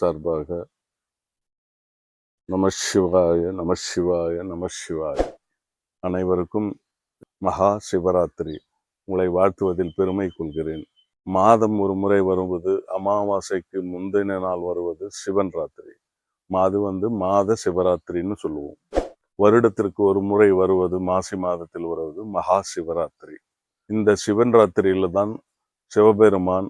சார்பாக நம சிவாய நம சிவாய நம சிவாய. அனைவருக்கும் மகா சிவராத்திரி. உங்களை வாழ்த்துவதில் பெருமை கொள்கிறேன். மாதம் ஒரு முறை வருவது அமாவாசைக்கு முந்தின நாள் வருவது சிவன் ராத்திரி. அது வந்து மாத சிவராத்திரின்னு சொல்லுவோம். வருடத்திற்கு ஒரு முறை வருவது மாசி மாதத்தில் வருவது மகா சிவராத்திரி. இந்த சிவன் ராத்திரியில தான் சிவபெருமான்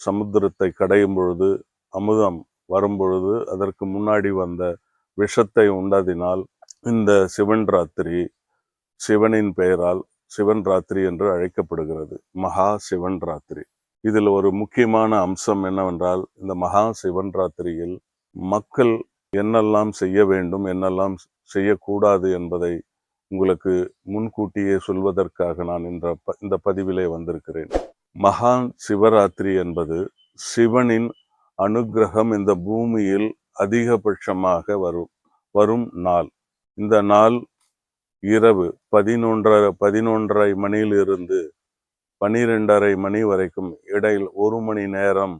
சமுத்திரத்தை கடையும் பொழுது அமுதம் வரும்பொழுது அதற்கு முன்னாடி வந்த விஷத்தை உண்டதினால் இந்த சிவன் ராத்திரி சிவனின் பெயரால் சிவன் ராத்திரி என்று அழைக்கப்படுகிறது. மகா சிவன் ராத்திரி இதில் ஒரு முக்கியமான அம்சம் என்னவென்றால் இந்த மகா சிவன் ராத்திரியில் மக்கள் என்னெல்லாம் செய்ய வேண்டும் என்னெல்லாம் செய்யக்கூடாது என்பதை உங்களுக்கு முன்கூட்டியே சொல்வதற்காக நான் இந்த ப- இந்த பதிவிலே வந்திருக்கிறேன். மகான் சிவராத்திரி என்பது சிவனின் அனுக்கிரகம் இந்த பூமியில் அதிகபட்சமாக வரும் வரும் நாள். இந்த நாள் இரவு பதினொன்றரை பதினொன்றரை மணியிலிருந்து பனிரெண்டரை மணி வரைக்கும் இடையில் ஒரு மணி நேரம்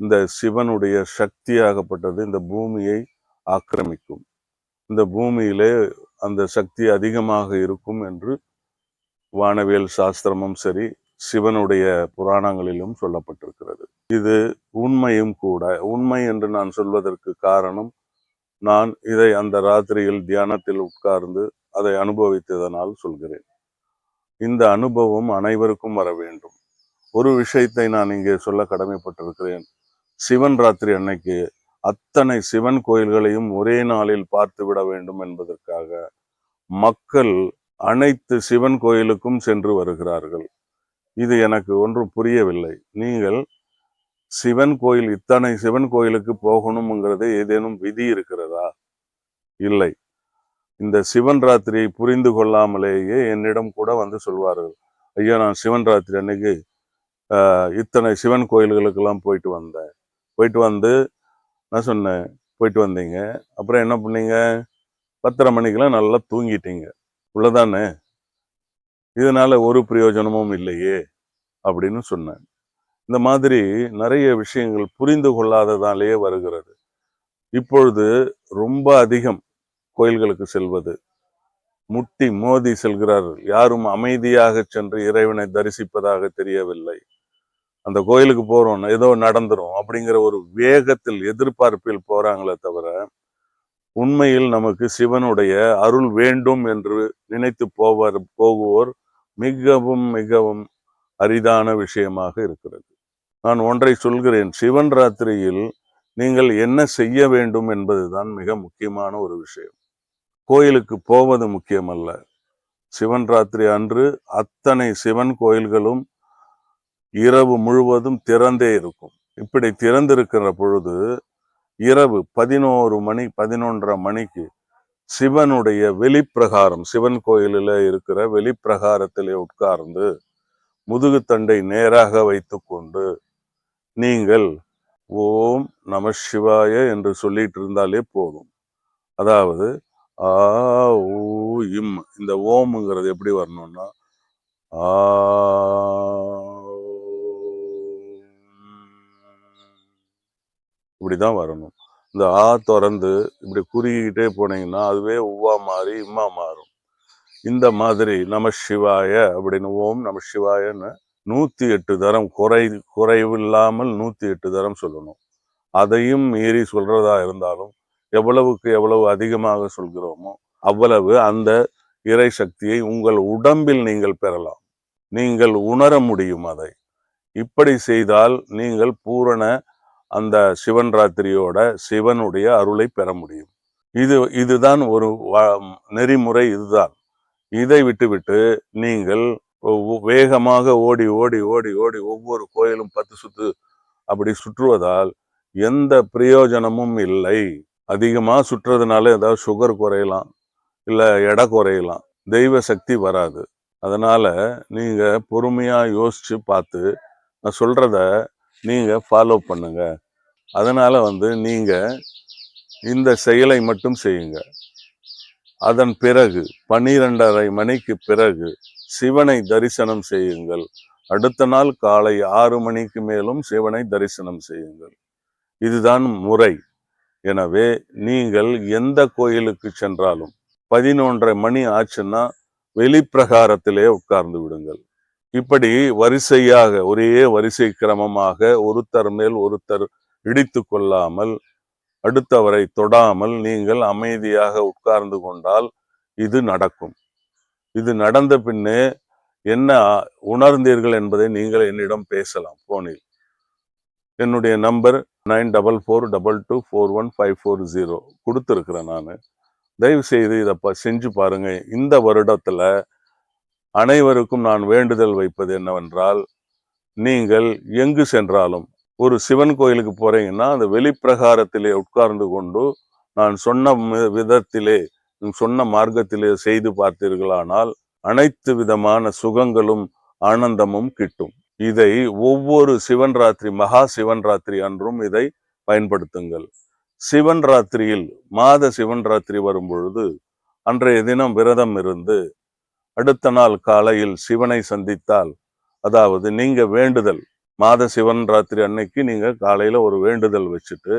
இந்த சிவனுடைய சக்தியாகப்பட்டது இந்த பூமியை ஆக்கிரமிக்கும். இந்த பூமியிலே அந்த சக்தி அதிகமாக இருக்கும் என்று வானவியல் சாஸ்திரமும் சரி சிவனுடைய புராணங்களிலும் சொல்லப்பட்டிருக்கிறது. இது உண்மையும் கூட. உண்மை என்று நான் சொல்வதற்கு காரணம் நான் இதை அந்த ராத்திரியில் தியானத்தில் உட்கார்ந்து அதை அனுபவித்ததனால் சொல்கிறேன். இந்த அனுபவம் அனைவருக்கும் வர வேண்டும். ஒரு விஷயத்தை நான் இங்கே சொல்ல கடமைப்பட்டிருக்கிறேன். சிவன் ராத்திரி அன்னைக்கு அத்தனை சிவன் கோயில்களையும் ஒரே நாளில் பார்த்து விட வேண்டும் என்பதற்காக மக்கள் அனைத்து சிவன் கோயிலுக்கும் சென்று வருகிறார்கள். இது எனக்கு ஒன்றும் புரியவில்லை. நீங்கள் சிவன் கோயில் இத்தனை சிவன் கோயிலுக்கு போகணுங்கிறது ஏதேனும் விதி இருக்கிறதா? இல்லை. இந்த சிவன் ராத்திரியை புரிந்து கொள்ளாமலேயே என்னிடம் கூட வந்து சொல்வார்கள். ஐயா நான் சிவன் ராத்திரி அன்னைக்கு இத்தனை சிவன் கோயில்களுக்கெல்லாம் போயிட்டு வந்தேன். போயிட்டு வந்து நான் சொன்னேன் போயிட்டு வந்தீங்க. அப்புறம் என்ன பண்ணீங்க? பத்தரை மணிக்கெல்லாம் நல்லா தூங்கிட்டீங்க. உள்ளதானே? இதனால ஒரு பிரயோஜனமும் இல்லையே? அப்படின்னு சொன்னேன். இந்த மாதிரி நிறைய விஷயங்கள் புரிந்து கொள்ளாததாலேயே வருகிறது. இப்பொழுது ரொம்ப அதிகம் கோயில்களுக்கு செல்வது. முட்டி மோதி செல்கிறார்கள். யாரும் அமைதியாக சென்று இறைவனை தரிசிப்பதாக தெரியவில்லை. அந்த கோயிலுக்கு போறோம் ஏதோ நடந்துரும் அப்படிங்கிற ஒரு வேகத்தில் எதிர்பார்ப்பில் போறாங்களே தவிர உண்மையில் நமக்கு சிவனுடைய அருள் வேண்டும் என்று நினைத்து போவர் போகுவோர் மிகவும் மிகவும் அரிதான விஷயமாக இருக்கிறது. நான் ஒன்றை சொல்கிறேன். சிவன் ராத்திரியில் நீங்கள் என்ன செய்ய வேண்டும் என்பதுதான் மிக முக்கியமான ஒரு விஷயம். கோயிலுக்கு போவது முக்கியமல்ல. சிவன் ராத்திரி அன்று அத்தனை சிவன் கோயில்களும் இரவு முழுவதும் திறந்தே இருக்கும். இப்படி திறந்திருக்கிற பொழுது இரவு பதினோரு மணி பதினொன்றரை மணிக்கு சிவனுடைய வெளிப்பிரகாரம் சிவன் கோயிலில் இருக்கிற வெளிப்பிரகாரத்திலே உட்கார்ந்து முதுகுத்தண்டை நேராக வைத்துக்கொண்டு நீங்கள் ஓம் நம சிவாய என்று சொல்லிட்டு இருந்தாலே போதும். அதாவது ஆ ஊ இம். இந்த ஓம்ங்கிறது எப்படி வரணும்னா ஆ இப்படிதான் வரணும். இந்த ஆ திறந்து இப்படி குறுகிக்கிட்டே போனீங்கன்னா அதுவே உவா மாறி இம்மா மாறும். இந்த மாதிரி நம சிவாய அப்படின்னு ஓம் நம சிவாயன்னு நூற்றி எட்டு தரம் குறை குறைவில்லாமல் நூற்றி எட்டு தரம் சொல்லணும். அதையும் மீறி சொல்கிறதா இருந்தாலும் எவ்வளவுக்கு எவ்வளவு அதிகமாக சொல்கிறோமோ அவ்வளவு அந்த இறை சக்தியை உங்கள் உடம்பில் நீங்கள் பெறலாம். நீங்கள் உணர முடியும் அதை. இப்படி செய்தால் நீங்கள் பூரண அந்த சிவன் ராத்திரியோட சிவனுடைய அருளை பெற முடியும். இது இதுதான் ஒரு வ- நெறிமுறை இதுதான். இதை விட்டுவிட்டு நீங்கள் வேகமாக ஓடி ஓடி ஓடி ஓடி ஒவ்வொரு கோயிலும் பத்து சுத்து அப்படி சுற்றுவதால் எந்த பிரயோஜனமும் இல்லை. அதிகமா சுற்றுறதுனால ஏதாவது சுகர் குறையலாம் இல்லை எடை குறையலாம் தெய்வ சக்தி வராது. அதனால நீங்கள் பொறுமையா யோசிச்சு பார்த்து நான் சொல்றத நீங்க ஃபாலோ பண்ணுங்க. அதனால வந்து நீங்கள் இந்த செயலை மட்டும் செய்யுங்க. அதன் பிறகு பன்னிரெண்டரை மணிக்கு பிறகு சிவனை தரிசனம் செய்யுங்கள். அடுத்த நாள் காலை ஆறு மணிக்கு மேலும் சிவனை தரிசனம் செய்யுங்கள். இதுதான் முறை. எனவே நீங்கள் எந்த கோயிலுக்கு சென்றாலும் பதினொன்றரை மணி ஆச்சுன்னா வெளிப்பிரகாரத்திலே உட்கார்ந்து விடுங்கள். இப்படி வரிசையாக ஒரே வரிசை கிரமமாக ஒருத்தர் மேல் ஒருத்தர் இடித்து கொள்ளாமல் அடுத்தவரை தொடாமல் நீங்கள் அமைதியாக உட்கார்ந்து கொண்டால் இது நடக்கும். இது நடந்த பின்னே என்ன உணர்ந்தீர்கள் என்பதை நீங்கள் என்னிடம் பேசலாம். போனில். என்னுடைய number nine double four double two four one five four zero. கொடுத்துருக்குறேன் நான். தயவு செய்து இதை ப செஞ்சு பாருங்க. இந்த வருடத்துல அனைவருக்கும் நான் வேண்டுதல் வைப்பது என்னவென்றால் நீங்கள் எங்கு சென்றாலும் ஒரு சிவன் கோயிலுக்கு போறீங்கன்னா அந்த வெளிப்பிரகாரத்திலே உட்கார்ந்து கொண்டு நான் சொன்ன விதத்திலே சொன்ன மார்க்கத்திலே செய்து பார்த்தீர்களானால் அனைத்து விதமான சுகங்களும் ஆனந்தமும் கிட்டும். இதை ஒவ்வொரு சிவன் ராத்திரி மகா சிவன் ராத்திரி அன்றும் இதை பயன்படுத்துங்கள். சிவன் ராத்திரியில் மாத சிவன் ராத்திரி வரும் பொழுது அன்றைய தினம் விரதம் இருந்து அடுத்த நாள் காலையில் சிவனை சந்தித்தால் அதாவது நீங்க வேண்டுதல் மாத சிவன் ராத்திரி அன்னைக்கு நீங்க காலையில ஒரு வேண்டுதல் வச்சுட்டு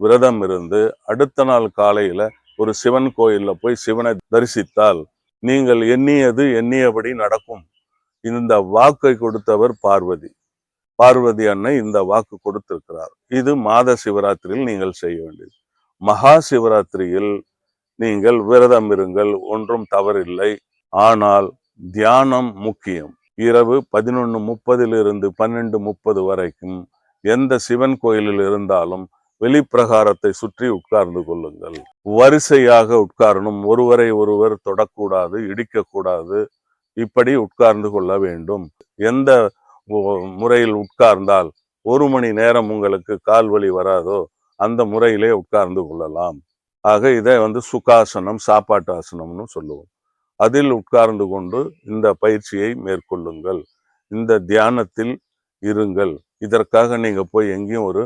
விரதம் இருந்து அடுத்த நாள் காலையில ஒரு சிவன் கோயில்ல போய் சிவனை தரிசித்தால் நீங்கள் எண்ணியது எண்ணியபடி நடக்கும். இந்த வாக்கை கொடுத்தவர் பார்வதி. பார்வதி அன்னை இந்த வாக்கு கொடுத்திருக்கிறார். இது மாத சிவராத்திரியில் நீங்கள் செய்ய வேண்டியது. மகா சிவராத்திரியில் நீங்கள் விரதம் இருங்கள் ஒன்றும் தவறில்லை. ஆனால் தியானம் முக்கியம். இரவு பதினொன்று முப்பதிலிருந்து பன்னெண்டு முப்பது வரைக்கும் எந்த சிவன் கோயிலில் இருந்தாலும் வெளிப்பிரகாரத்தை சுற்றி உட்கார்ந்து கொள்ளுங்கள். வரிசையாக உட்காரணும். ஒருவரை ஒருவர் தொடக்கூடாது இடிக்கக்கூடாது. இப்படி உட்கார்ந்து கொள்ள வேண்டும். எந்த முறையில் உட்கார்ந்தால் ஒரு மணி நேரம் உங்களுக்கு கால் வலி வராதோ அந்த முறையிலே உட்கார்ந்து கொள்ளலாம். ஆக இதை வந்து சுகாசனம் சாப்பாட்டு ஆசனம்னு சொல்லுவோம். அதில் உட்கார்ந்து கொண்டு இந்த பயிற்சியை மேற்கொள்ளுங்கள். இந்த தியானத்தில் இருங்கள். இதற்காக நீங்கள் போய் எங்கேயும் ஒரு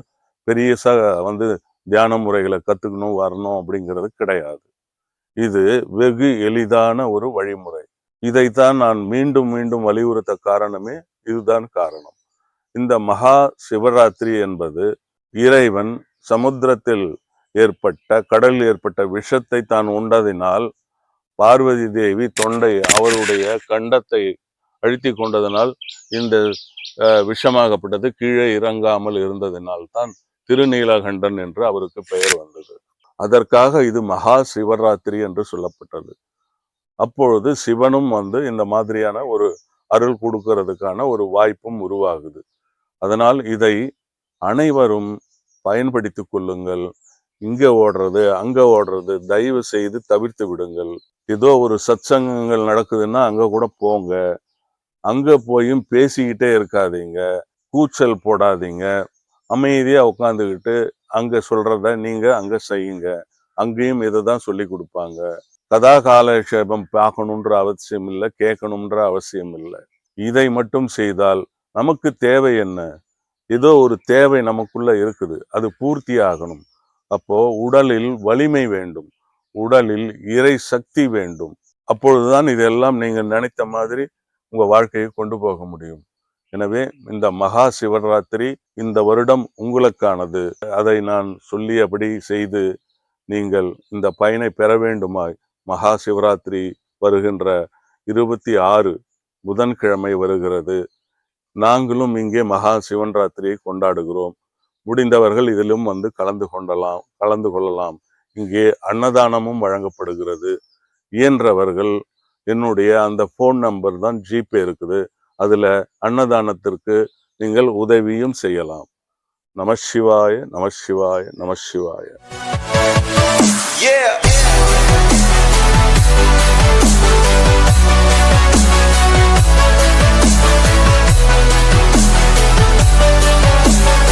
பெரிய ச வந்து தியான முறைகளை கத்துக்கணும் வரணும் அப்படிங்கிறது கிடையாது. இது வெகு எளிதான ஒரு வழிமுறை. இதைத்தான் நான் மீண்டும் மீண்டும் வலியுறுத்த காரணமே இதுதான் காரணம். இந்த மகா சிவராத்திரி என்பது இறைவன் சமுத்திரத்தில் ஏற்பட்ட கடலில் ஏற்பட்ட விஷத்தை தான் உண்டதினால் பார்வதி தேவி தொண்டை அவருடைய கண்டத்தை அழுத்தி கொண்டதனால் இந்த விஷமாகப்பட்டது கீழே இறங்காமல் இருந்ததினால் தான் திருநீலகண்டன் என்று அவருக்கு பெயர் வந்தது. அதற்காக இது மகா சிவராத்திரி என்று சொல்லப்பட்டது. அப்பொழுது சிவனும் வந்து இந்த மாதிரியான ஒரு அருள் கொடுக்கறதுக்கான ஒரு வாய்ப்பும் உருவாகுது. அதனால் இதை அனைவரும் பயன்படுத்தி கொள்ளுங்கள். இங்க ஓடுறது அங்க ஓடுறது தயவு செய்து தவிர்த்து விடுங்கள். ஏதோ ஒரு சத்சங்கங்கள் நடக்குதுன்னா அங்க கூட போங்க. அங்க போயும் பேசிக்கிட்டே இருக்காதீங்க. கூச்சல் போடாதீங்க. அமைதியா உட்காந்துக்கிட்டு அங்க சொல்றத நீங்க அங்க செய்யுங்க. அங்கேயும் இதை தான் சொல்லி கொடுப்பாங்க. கதா காலக்ஷேபம் பார்க்கணுன்ற அவசியம் இல்லை கேட்கணுன்ற அவசியம் இல்லை. இதை மட்டும் செய்தால் நமக்கு தேவை என்ன? ஏதோ ஒரு தேவை நமக்குள்ள இருக்குது. அது பூர்த்தி ஆகணும். அப்போ உடலில் வலிமை வேண்டும். உடலில் இறை சக்தி வேண்டும். அப்பொழுதுதான் இதெல்லாம் நீங்க நினைத்த மாதிரி உங்க வாழ்க்கையை கொண்டு போக முடியும். எனவே இந்த மகா சிவராத்திரி இந்த வருடம் உங்களுக்கானது. அதை நான் சொல்லியபடி செய்து நீங்கள் இந்த பயனை பெற வேண்டுமாய் மகா சிவராத்திரி வருகின்ற இருபத்தி ஆறு புதன்கிழமை வருகிறது. நாங்களும் இங்கே மகா சிவன் ராத்திரியை கொண்டாடுகிறோம். முடிந்தவர்கள் இதிலும் வந்து கலந்து கொண்டலாம் கலந்து கொள்ளலாம். இங்கே அன்னதானமும் வழங்கப்படுகிறது. இயன்றவர்கள் என்னுடைய அந்த ஃபோன் நம்பர் தான் ஜிபே இருக்குது. அதில் அன்னதானத்திற்கு நீங்கள் உதவியும் செய்யலாம் நமசிவாய நமசிவாய நமசிவாய Yeah!